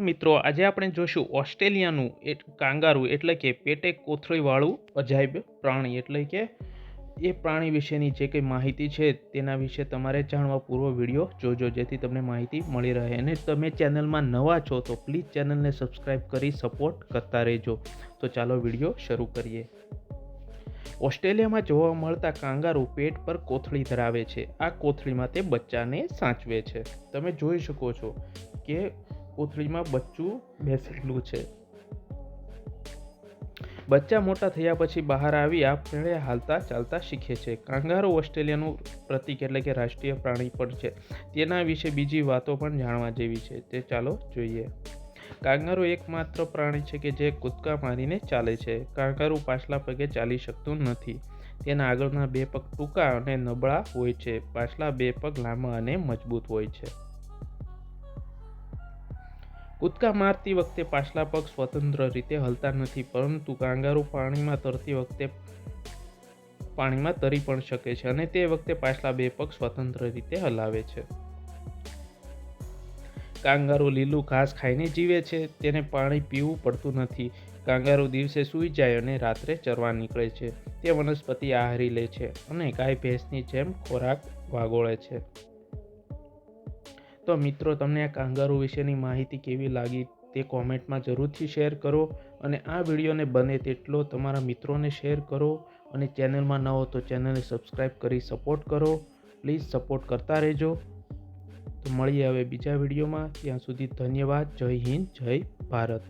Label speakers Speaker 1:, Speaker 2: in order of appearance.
Speaker 1: મિત્રો, આજે આપણે જોશું ઓસ્ટ્રેલિયાનું એ કાંગારું એટલે કે પેટે કોથળીવાળું અજાયબ પ્રાણી એટલે કે એ પ્રાણી વિશેની જે કંઈ માહિતી છે તેના વિશે તમારે જાણવા પૂર્વ વીડિયો જોજો, જેથી તમને માહિતી મળી રહે. અને તમે ચેનલમાં નવા છો તો પ્લીઝ ચેનલને સબસ્ક્રાઈબ કરી સપોર્ટ કરતા રહેજો. તો ચાલો વીડિયો શરૂ કરીએ. ઓસ્ટ્રેલિયામાં જોવા મળતા કાંગારૂ પેટ પર કોથળી ધરાવે છે. આ કોથળીમાં તે બચ્ચાને સાચવે છે. તમે જોઈ શકો છો કે કોથળીમાં બચ્ચું બેસેલું છે. બચ્ચા મોટા થયા પછી બહાર આવી આપણે હાલતા ચાલતા શીખે છે. કાંગારો ઓસ્ટ્રેલિયાનું પ્રતિક એટલે કે રાષ્ટ્રીય પ્રાણી પણ છે. તેના વિશે બીજી વાતો પણ જાણવા જેવી છે. તે ચાલો જોઈએ. કાંગારો એકમાત્ર પ્રાણી છે કે જે કૂદકા મારીને ચાલે છે. કાંગારું પાછલા પગે ચાલી શકતું નથી. તેના આગળના બે પગ ટૂંકા અને નબળા હોય છે. પાછલા બે પગ લાંબા અને મજબૂત હોય છે. કૂદકા મારતી વખતે પાછલા પગ સ્વતંત્ર રીતે હલતા નથી, પરંતુ કાંગારૂ પાણીમાં તરતી વખતે પાણીમાં તરી પણ શકે છે અને તે વખતે પાછલા બે પગ સ્વતંત્ર રીતે હલાવે છે. કાંગારૂ લીલું ઘાસ ખાઈને જીવે છે, તેને પાણી પીવું પડતું નથી. કાંગારૂ દિવસે સૂઈ જાય અને રાત્રે ચરવા નીકળે છે. તે વનસ્પતિ આહારી લે છે અને ગાય ભેંસની જેમ ખોરાક વાગોળે છે. તો મિત્રો, તમને આ કાંગારૂ વિશેની માહિતી કેવી લાગી તે કોમેન્ટમાં જરૂરથી શેર કરો અને આ વિડીયોને બને તેટલો તમારા મિત્રોને શેર કરો અને ચેનલમાં ન હો તો ચેનલને સબસ્ક્રાઈબ કરી સપોર્ટ કરો. પ્લીઝ સપોર્ટ કરતા રહેજો. તો મળીએ હવે બીજા વિડીયોમાં. ત્યાં સુધી ધન્યવાદ. જય હિન્દ, જય ભારત.